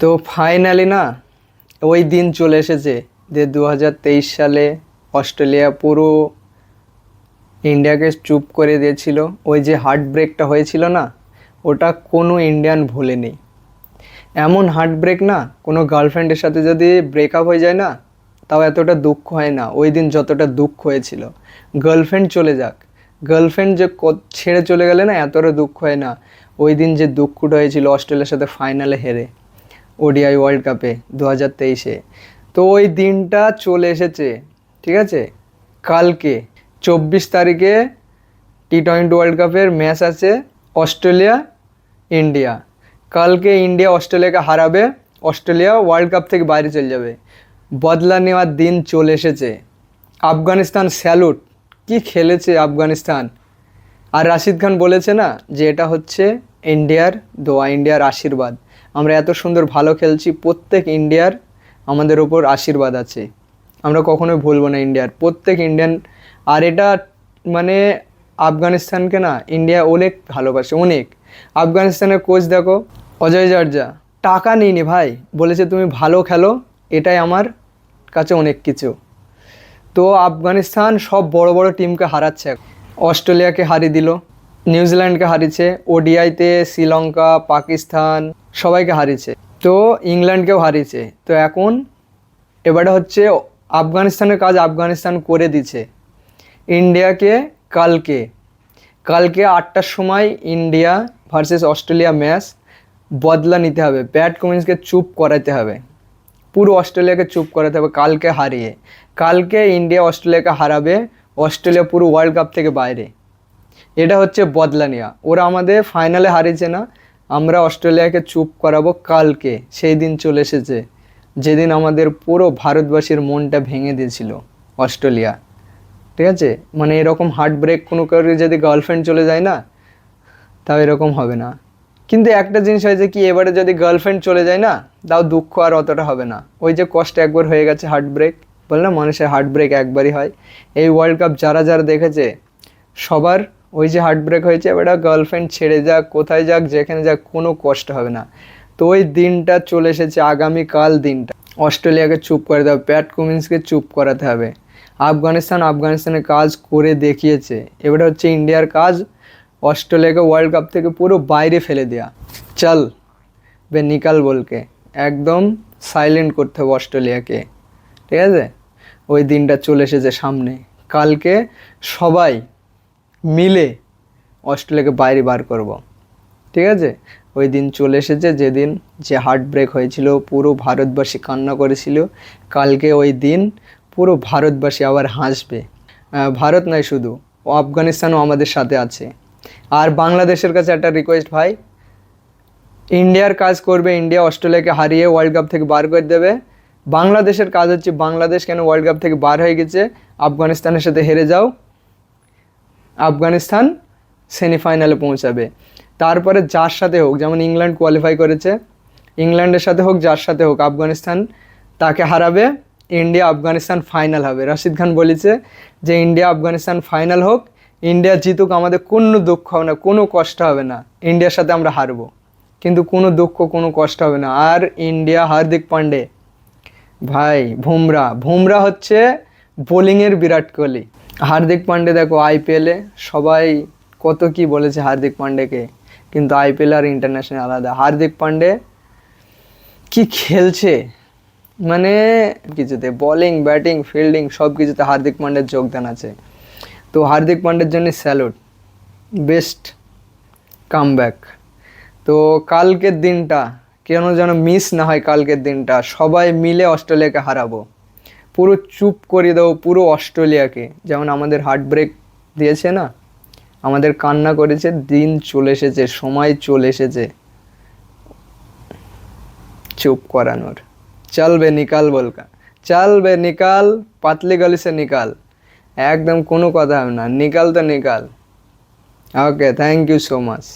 তো ফাইনালি না, ওই দিন চলে এসেছে যে দু হাজার তেইশ সালে অস্ট্রেলিয়া পুরো ইন্ডিয়াকে চুপ করে দিয়েছিল। ওই যে হার্ট ব্রেকটা হয়েছিল না, ওটা কোনো ইন্ডিয়ান ভুলেনি। এমন হার্ট ব্রেক না, কোনো গার্লফ্রেন্ডের সাথে যদি ব্রেকআপ হয়ে যায় না, তাও এতটা দুঃখ হয় না। ওই দিন যতটা দুঃখ হয়েছিল। গার্লফ্রেন্ড চলে যাক। গার্লফ্রেন্ড যে ছেড়ে চলে গেলে না, এতটা দুঃখ হয় না। ওই দিন যে দুঃখটা হয়েছিল অস্ট্রেলিয়ার সাথে ফাইনালে হেরে। ওডিআই ওয়ার্ল্ড কাপে দু হাজার তেইশে। তো ওই দিনটা চলে এসেছে, ঠিক আছে? কালকে, চব্বিশ তারিখে টি টোয়েন্টি ওয়ার্ল্ড কাপের ম্যাচ আছে অস্ট্রেলিয়া, ইন্ডিয়া। কালকে ইন্ডিয়া অস্ট্রেলিয়াকে হারাবে, অস্ট্রেলিয়া ওয়ার্ল্ড কাপ থেকে বাইরে চলে যাবে। বদলা নেওয়ার দিন চলে এসেছে। আফগানিস্তান স্যালুট কি খেলেছে আফগানিস্তান? আর রাশিদ খান বলেছে না যে এটা হচ্ছে ইন্ডিয়ার দোয়া, ইন্ডিয়ার আশীর্বাদ। আমরা এত সুন্দর ভালো খেলছি, প্রত্যেক ইন্ডিয়ার আমাদের ওপর আশীর্বাদ আছে। আমরা কখনোই ভুলবো না ইন্ডিয়ার। প্রত্যেক ইন্ডিয়ান, আর এটা মানে আফগানিস্তানকে না, ইন্ডিয়া অনেক ভালোবাসে, অনেক। আফগানিস্তানের কোচ দেখো, অজয় জার্জা, টাকা নিইনি ভাই, বলেছে তুমি ভালো খেলো, এটাই আমার কাছে অনেক কিছু। তো আফগানিস্তান সব বড় বড় টিমকে হারাচ্ছে। অস্ট্রেলিয়াকে হারিয়ে দিল, নিউজিল্যান্ডকে হারিয়েছে, ওডিআইতে শ্রীলঙ্কা, পাকিস্তান সবাইকে হারিয়েছে। তো ইংল্যান্ডকেও হারিয়েছে। তো এখন এবারে হচ্ছে আফগানিস্তানের কাজ আফগানিস্তান করে দিচ্ছে ইন্ডিয়াকে কালকে কালকে আটটার সময় ইন্ডিয়া ভার্সেস অস্ট্রেলিয়া ম্যাচ বদলা নিতে হবে। ব্যাট কমিন্সকে চুপ করাতে হবে। পুরো অস্ট্রেলিয়াকে চুপ করাতে হবে কালকে হারিয়ে। কালকে ইন্ডিয়া অস্ট্রেলিয়াকে হারাবে অস্ট্রেলিয়া পুরো ওয়ার্ল্ড কাপ থেকে বাইরে। এটা হচ্ছে বদলা নেওয়া ওরা আমাদের ফাইনালে হারিয়েছে না। আমরা অস্ট্রেলিয়াকে চুপ করাবো কালকে, সেই দিন চলে এসেছে। যেদিন আমাদের পুরো ভারতবাসীর মনটা ভেঙে দিয়েছিল অস্ট্রেলিয়া। ঠিক আছে? মানে এরকম হার্ট ব্রেক কোনো কারোর যদি গার্লফ্রেন্ড চলে যায় না, তাও এরকম হবে না। কিন্তু একটা জিনিস হয়েছে কি, এবারে যদি গার্লফ্রেন্ড চলে যায় না, তাও দুঃখ আর অতটা হবে না। ওই যে কষ্ট একবার হয়ে গেছে হার্ট ব্রেক বললাম মানুষের হার্ট ব্রেক একবারই হয়। এই ওয়ার্ল্ড কাপ যারা যারা দেখেছে, সবার ওই যে হার্ট ব্রেক হয়েছে, এবার গার্লফ্রেন্ড ছেড়ে যাক, কোথায় যাক, যেখানে যাক, কোনো কষ্ট হবে না। তো ওই দিনটা চলে এসেছে, আগামীকাল দিনটা। অস্ট্রেলিয়াকে চুপ করে দেবে প্যাট কুমিন্সকে চুপ করাতে হবে। আফগানিস্তান আফগানিস্তানের কাজ করে দেখিয়েছে। এবারে হচ্ছে ইন্ডিয়ার কাজ, অস্ট্রেলিয়াকে ওয়ার্ল্ড কাপ থেকে পুরো বাইরে ফেলে দেয়া। চল, বে নিকাল বলকে, একদম সাইলেন্ট করতে হবে অস্ট্রেলিয়াকে। ঠিক আছে? ওই দিনটা চলে এসেছে সামনে। কালকে সবাই মিলে অস্ট্রেলিয়াকে বাইরে বার করব। ঠিক আছে? ওই দিন চলে এসেছে, যেদিন যে হার্ট ব্রেক হয়েছিল, পুরো ভারতবাসী কান্না করেছিল। কালকে ওই দিন পুরো ভারতবাসী আবার হাসবে। ভারত নয় শুধু, আফগানিস্তানও আমাদের সাথে আছে। আর বাংলাদেশের কাছে একটা রিকোয়েস্ট ভাই, ইন্ডিয়ার কাজ করবে, ইন্ডিয়া অস্ট্রেলিয়াকে হারিয়ে ওয়ার্ল্ড কাপ থেকে বার করে দেবে। বাংলাদেশের কাজ হচ্ছে, বাংলাদেশ কেন ওয়ার্ল্ড কাপ থেকে বার হয়ে গেছে? আফগানিস্তানের সাথে হেরে যাও। আফগানিস্তান সেমিফাইনালে পৌঁছাবে। তারপরে যার সাথে হোক, যেমন ইংল্যান্ড কোয়ালিফাই করেছে, ইংল্যান্ডের সাথে হোক, যার সাথে হোক, আফগানিস্তান তাকে হারাবে, ইন্ডিয়া আফগানিস্তান ফাইনাল হবে। রাশিদ খান বলেছে যে, ইন্ডিয়া আফগানিস্তান ফাইনাল হোক, ইন্ডিয়া জিতুক, আমাদের কোনো দুঃখ হবে না, কোনো কষ্ট হবে না, ইন্ডিয়ার সাথে আমরা হারবো। কিন্তু কোনো দুঃখ, কোনো কষ্ট হবে না। আর ইন্ডিয়া, হার্দিক পান্ডে, ভাই, বুমরা বুমরা হচ্ছে বোলিংয়ের বিরাট কোহলি। হার্দিক পান্ডে দেখো আইপিএলে সবাই কত কি বলেছে হার্দিক পান্ডেকে, কিন্তু আইপিএল আর ইন্টারন্যাশনাল আলাদা। হার্দিক পান্ডে কি খেলছে? মানে কিছুতে বোলিং ব্যাটিং ফিল্ডিং সব কিছুতে হার্দিক পান্ডের যোগদান আছে। তো হার্দিক পান্ডের জন্য স্যালুট বেস্ট কামব্যাক তো কালকের দিনটা কেন যেন মিস না হয় কালকের দিনটা, সবাই মিলে অস্ট্রেলিয়াকে হারাবো। পুরো চুপ করে দাও পুরো অস্ট্রেলিয়াকে। যেমন আমাদের হার্ট ব্রেক দিয়েছে না? আমাদের কান্না করেছে, দিন চলে এসেছে, সময় চলে এসেছে। চুপ করানোর। চলবে নিকাল বলকা। চলবে নিকাল, পাতলি গলি সে নিকাল। একদম কোনো কথা হবে না। নিকাল তো নিকাল। Okay thank you so much